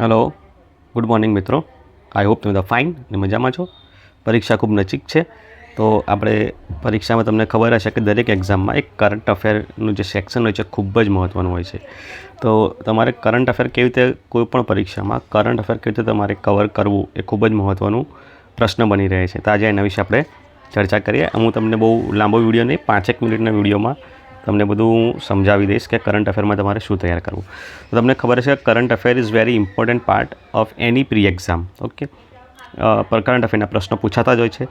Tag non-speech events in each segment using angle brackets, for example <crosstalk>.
Hello good morning મિત્રો. I hope તમે બધા ફાઇન અને મજામાં છો. પરીક્ષા ખૂબ નજીક છે. તો આપણે પરીક્ષામાં તમને ખબર હશે કે દરેક એક્ઝામમાં એક કરંટ અફેરનું જે સેક્શન હોય છે, ખૂબ જ મહત્ત્વનું હોય છે. તો તમારે કરંટ અફેર કેવી રીતે કોઈ પણ પરીક્ષામાં કરંટ અફેર કેવી રીતે તમારે કવર કરવું એ ખૂબ જ મહત્ત્વનું પ્રશ્ન બની રહે છે. તો આજે એના વિશે આપણે ચર્ચા કરીએ. હું તમને બહુ લાંબો વીડિયો નહીં, પાંચેક મિનિટના વિડીયોમાં તમને બધું સમજાવી દઈશ કે કરંટ અફેરમાં તમારે શું તૈયાર કરવું. તો તમને ખબર છે current affair is very important part of any pre exam okay પર કરંટ અફેરના પ્રશ્નો પૂછાતા જ હોય છે.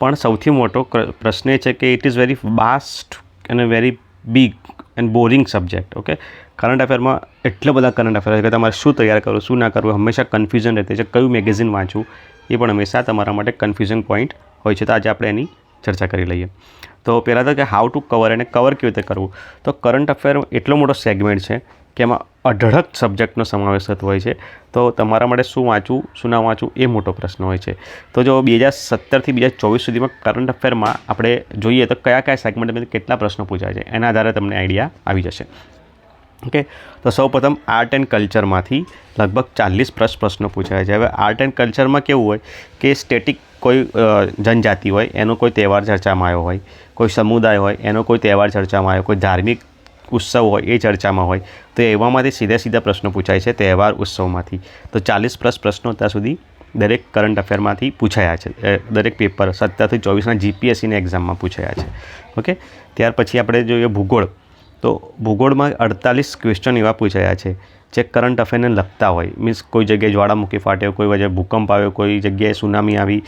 પણ સૌથી મોટો પ્રશ્ન એ છે કે it is very vast and very big and boring subject okay current અફેરમાં એટલા બધા કરંટ અફેર છે કે તમારે શું તૈયાર કરવું, શું ના કરવું, હંમેશા કન્ફ્યુઝન રહેતી છે. કયું મેગેઝિન વાંચવું, એ પણ હંમેશા તમારા માટે કન્ફ્યુઝન પોઈન્ટ હોય છે. તો આજે આપણે એની ચર્ચા કરી લઈએ. તો પહેલાં તો કે હાઉ ટુ કવર અને કવર કેવી રીતે કરવું? તો કરંટ અફેર એટલો મોટો સેગમેન્ટ છે કે એમાં અઢળક સબ્જેક્ટનો સમાવેશ થતો હોય છે. તો તમારા માટે શું વાંચવું, શું ના વાંચવું એ મોટો પ્રશ્ન હોય છે. તો જો બે હજાર સત્તરથી બે હજાર ચોવીસ સુધીમાં કરંટ અફેરમાં આપણે જોઈએ તો કયા કયા સેગમેન્ટમાં કેટલા પ્રશ્નો પૂછાય છે, એના આધારે તમને આઈડિયા આવી જશે. ઓકે? તો સૌપ્રથમ આર્ટ એન્ડ કલ્ચરમાંથી લગભગ ચાલીસ પ્લસ પ્રશ્નો પૂછાય છે. હવે આર્ટ એન્ડ કલ્ચરમાં કેવું હોય કે સ્ટેટિક કોઈ જનજાતિ હોય, એનો કોઈ તહેવાર ચર્ચામાં આવ્યો હોય, કોઈ સમુદાય હોય, એનો કોઈ તહેવાર ચર્ચામાં આવ્યો, કોઈ ધાર્મિક ઉત્સવ હોય, એ ચર્ચામાં હોય, તો એવામાંથી સીધા સીધા પ્રશ્નો પૂછાય છે તહેવાર ઉત્સવમાંથી. તો ચાલીસ પ્લસ પ્રશ્નો અત્યાર સુધી દરેક કરંટ અફેરમાંથી પૂછાયા છે. દરેક પેપર સત્તરથી ચોવીસના જીપીએસસીની એક્ઝામમાં પૂછાયા છે. ઓકે? ત્યાર પછી આપણે જોઈએ ભૂગોળ. તો ભૂગોળમાં અડતાલીસ ક્વેશ્ચન એવા પૂછાયા છે. જે કરંટ અફેરને લગતા હોય. મીન્સ કોઈ જગ્યાએ જ્વાળામુખી ફાટ્યો, કોઈ વજે ભૂકંપ આવ્યો, કોઈ જગ્યાએ સુનામી આવી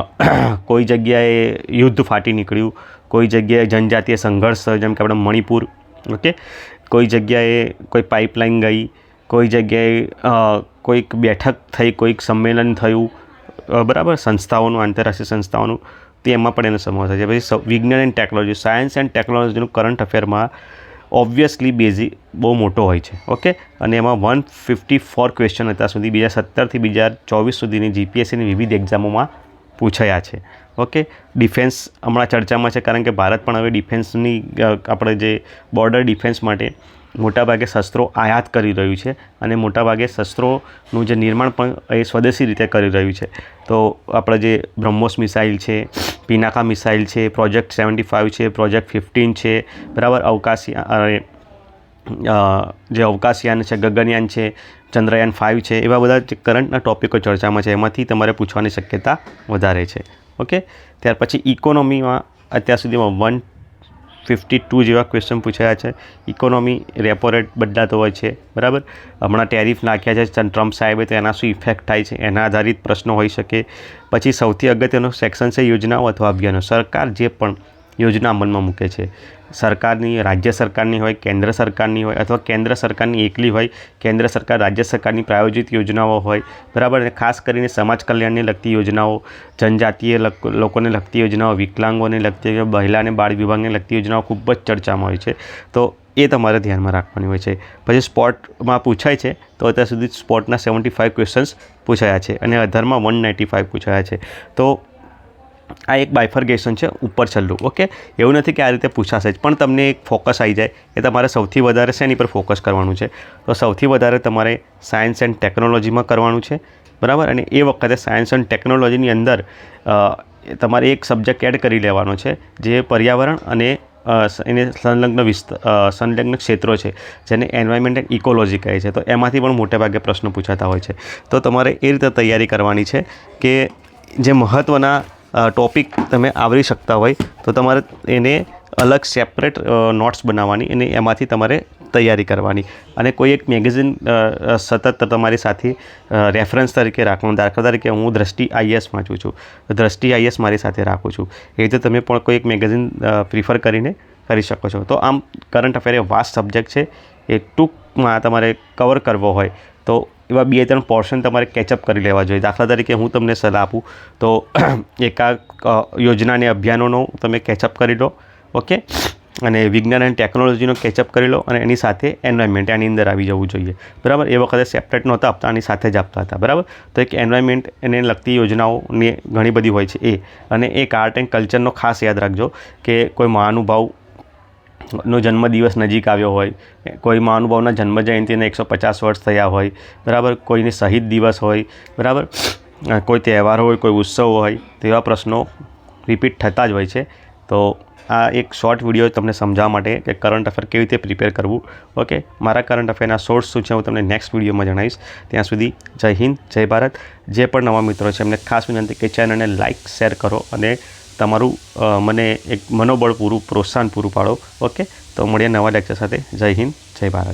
<coughs> કોઈ જગ્યાએ યુદ્ધ ફાટી નીકળ્યું, કોઈ જગ્યાએ જનજાતીય સંઘર્ષ જેમ કે આપણે મણિપુર ઓકે કોઈ જગ્યાએ કોઈ પાઇપલાઇન ગઈ, કોઈ જગ્યાએ કોઈક બેઠક થઈ, કોઈક સંમેલન થયું બરાબર? સંસ્થાઓનું, આંતરરાષ્ટ્રીય સંસ્થાઓનું તેમાં પણ એનો સમાવેશ થાય છે. પછી વિજ્ઞાન એન્ડ ટેકનોલોજી સાયન્સ એન્ડ ટેકનોલોજીનું કરંટ અફેરમાં ઓબ્વિયસલી બેઝિક બહુ મોટો હોય છે ઓકે અને એમાં વન ફિફ્ટી ફોર ક્વેશ્ચન અત્યાર સુધી બીજા સત્તરથી બીજા ચોવીસ સુધીની જીપીએસસીની વિવિધ એક્ઝામોમાં પૂછાયા છે ઓકે ડિફેન્સ હમણાં ચર્ચામાં છે, કારણ કે ભારત પણ હવે ડિફેન્સની આપણે જે બોર્ડર ડિફેન્સ માટે મોટાભાગે શસ્ત્રો આયાત કરી રહ્યું છે અને મોટાભાગે શસ્ત્રોનું જે નિર્માણ પણ એ સ્વદેશી રીતે કરી રહ્યું છે. તો આપણે જે બ્રહ્મોસ મિસાઇલ છે, પિનાકા મિસાઇલ છે, પ્રોજેક્ટ સેવન્ટી ફાઇવ છે, પ્રોજેક્ટ ફિફ્ટીન છે, બરાબર અવકાશી જે અવકાશયાન છે, ગગનયાન છે, ચંદ્રયાન ફાઇવ છે, એવા બધા જે કરંટના ટોપિકો ચર્ચામાં છે. એમાંથી તમારે પૂછવાની શક્યતા વધારે છે. ઓકે? ત્યાર પછી ઇકોનોમીમાં અત્યાર સુધીમાં વન ફિફ્ટી ટુ જેવા ક્વેશ્ચન પૂછાયા છે. ઇકોનોમી રેપો રેટ બદલાતો હોય છે. બરાબર? હમણાં ટેરિફ નાખ્યા છે ટ્રમ્પ સાહેબે, તો એના શું ઇફેક્ટ થાય છે? એના આધારિત પ્રશ્નો હોઈ શકે. પછી સૌથી અગત્યનો સેક્શન છે યોજનાઓ અથવા અભિયાનો. સરકાર જે પણ યોજના અમલમાં મૂકે છે. સરકારની, રાજ્ય સરકારની હોય, કેન્દ્ર સરકારની હોય અથવા કેન્દ્ર સરકારની એકલી હોય, કેન્દ્ર સરકાર રાજ્ય સરકારની પ્રાયોજિત યોજનાઓ હોય, બરાબર? અને ખાસ કરીને સમાજ કલ્યાણને લગતી યોજનાઓ, જનજાતીય લક- લોકોને લગતી યોજનાઓ, વિકલાંગોને લગતી મહિલા અને બાળ વિભાગને લગતી યોજનાઓ ખૂબ જ ચર્ચામાં હોય છે. તો એ તમારે ધ્યાનમાં રાખવાની હોય છે. પછી સ્પોર્ટમાં પૂછાય છે. તો અત્યાર સુધી સ્પોર્ટના સેવન્ટી ફાઇવ ક્વેશ્ચન્સ પૂછાયા છે અને અધરમાં વન નાઇન્ટી ફાઇવ પૂછાયા છે. તો આ એક બાયફર્ગેશન છે, ઉપર છેલ્લું ઓકે એવું નથી કે આ રીતે પૂછાશે જ, પણ તમને એક ફોકસ આવી જાય કે તમારે સૌથી વધારે શેની પર ફોકસ કરવાનું છે? તો સૌથી વધારે તમારે સાયન્સ એન્ડ ટેકનોલોજીમાં કરવાનું છે, બરાબર? અને એ વખતે સાયન્સ એન્ડ ટેકનોલોજીની અંદર તમારે એક સબ્જેક્ટ એડ કરી લેવાનો છે, જે પર્યાવરણ અને એને સંલગ્ન વિસ્તાર સંલગ્ન ક્ષેત્રો છે, જેને એન્વાયરમેન્ટ એન્ડ ઇકોલોજી કહે છે. તો એમાંથી પણ મોટેભાગે પ્રશ્નો પૂછાતા હોય છે. તો તમારે એ રીતે તૈયારી કરવાની છે કે જે મહત્ત્વના ટોપિક તમે આવરી શકતા હોય, તો તમારે એને અલગ સેપરેટ નોટ્સ બનાવવાની અને એમાંથી તમારે તૈયારી કરવાની. અને કોઈ એક મેગેઝિન સતત તમારી સાથે રેફરન્સ તરીકે રાખવાનું. દાખલા તરીકે હું દ્રષ્ટિ આઈએસ વાંચું છું. દ્રષ્ટિ આઈએસ મારી સાથે રાખું છું. એ રીતે તમે પણ કોઈ એક મેગેઝિન પ્રિફર કરીને કરી શકો છો. તો આમ કરંટ અફેર એ વાસ્ટ સબ્જેક્ટ છે. એ ટૂંકમાં તમારે કવર કરવો હોય, તો એવા બે ત્રણ પોર્શન તમારે કેચઅપ કરી લેવા જોઈએ. દાખલા તરીકે હું તમને સલાહ આપું, તો <clears throat> એકાદ યોજનાને અભિયાનોનો તમે કેચઅપ કરી લો ઓકે અને વિજ્ઞાન અને ટેકનોલોજીનો કેચઅપ કરી લો અને એની સાથે એન્વાયરમેન્ટ આની અંદર આવી જવું જોઈએ. બરાબર? એ વખતે સેપરેટ નહોતા આપતા, આની સાથે જ આપતા હતા. બરાબર? તો એક એન્વાયરમેન્ટ એને લગતી યોજનાઓની ઘણી બધી હોય છે. એ. અને એક આર્ટ એન્ડ કલ્ચરનો ખાસ યાદ રાખજો કે કોઈ મહાનુભાવ નો જન્મદિવસ નજીક આવ્યો હોય, કોઈ મહાનુભાવના જન્મ જયંતિને એકસો પચાસ વર્ષ થયા હોય, બરાબર, કોઈની શહીદ દિવસ હોય, બરાબર, કોઈ તહેવાર હોય, કોઈ ઉત્સવ હોય, તેવા પ્રશ્નો રિપીટ થતા જ હોય છે. તો આ એક શોર્ટ વીડિયો તમને સમજાવવા માટે કે કરંટ અફેર કેવી રીતે પ્રિપેર કરવું. ઓકે મારા કરંટ અફેરના સોર્સ શું છે હું તમને નેક્સ્ટ વિડીયોમાં જણાવીશ. ત્યાં સુધી જય હિન્દ, જય ભારત. જે પણ નવા મિત્રો છે એમને ખાસ વિનંતી કે ચેનલને લાઇક શેર કરો અને તમારું મને એક મનોબળ પૂરું, પ્રોત્સાહન પૂરું પાડો. ઓકે તો મળીએ નવા લેક્ચર સાથે. જય હિન્દ, જય ભારત.